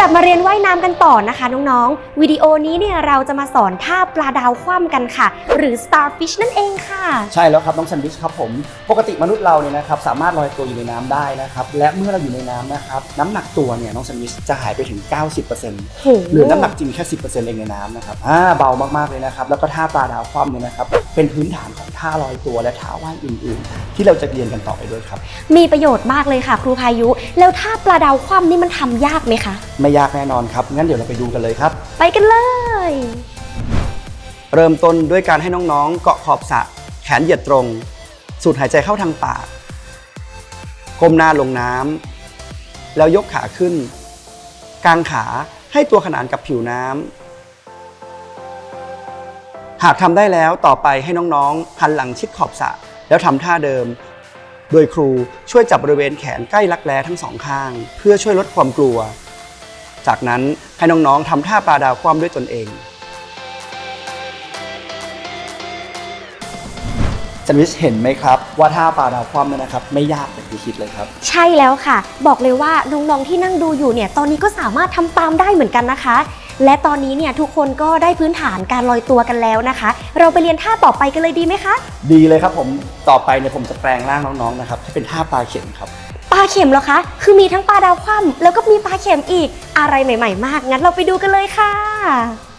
ลับมาเรียนว่ายน้ำกันต่อนะคะน้องๆ วิดีโอนี้เนี่ยเราจะมาสอนท่าปลาดาวคว่ำกันค่ะ หรือ starfish นั่นเองค่ะ ใช่แล้วครับน้องแซนด์วิชครับผม ปกติมนุษย์เราเนี่ยนะครับสามารถลอยตัวอยู่ในน้ำได้นะครับ และเมื่อเราอยู่ในน้ำนะครับน้ำหนักตัวเนี่ยน้องแซนด์วิชจะหายไปถึง 90%โหเหลือน้ำหนักจริงแค่10%เองในน้ำนะครับอ่าเบามากๆเลยนะครับแล้วก็ท่าปลาดาวคว่ำเนี่ยนะครับเป็นพื้นฐานของท่าลอยตัวและท่าว่ายอื่น ๆ ที่เราจะเรียนกันต่อไปด้วยครับ มีประโยชน์มากเลยค่ะ ครูพายุ แล้วท่าปลาดาวคว่ำนี่มันทำยากไหมคะ ไม่ยากแน่นอนครับ งั้นเดี๋ยวเราไปดูกันเลยครับ ไปกันเลย เริ่มต้นด้วยการให้น้องๆ เกาะขอบสระแขนเหยียดตรง สูดหายใจเข้าทางปาก ก้มหน้าลงน้ำแล้วยกขาขึ้น กางขาให้ตัวขนานกับผิวน้ำหากทำได้แล้วต่อไปให้น้องๆหันหลังชิดขอบสระแล้วทำท่าเดิม โดยครูช่วยจับบริเวณแขนใกล้รักแร้ทั้งสองข้าง เพื่อช่วยลดความกลัว จากนั้นให้น้องๆทำท่าปลาดาวคว่ำด้วยตนเองจันวิชเห็นไหมครับ ว่าท่าปลาดาวคว่ำเนี่ยนะครับ ไม่ยากอย่างที่คิดเลยครับ ใช่แล้วค่ะ บอกเลยว่าน้องๆที่นั่งดูอยู่เนี่ย ตอนนี้ก็สามารถทำตามได้เหมือนกันนะคะ และตอนนี้เนี่ยทุกคนก็ได้พื้นฐานการลอยตัวกันแล้วนะคะ เราไปเรียนท่าต่อไปกันเลยดีไหมคะ ดีเลยครับผมต่อไปเนี่ยผมจะแปลงร่างน้องๆนะครับให้เป็นท่าปลาเข็มครับปลาเข็มเหรอคะ คือมีทั้งปลาดาวคว่ำแล้วก็มีปลาเข็มอีก อะไรใหม่ ๆ มาก งั้นเราไปดูกันเลยค่ะ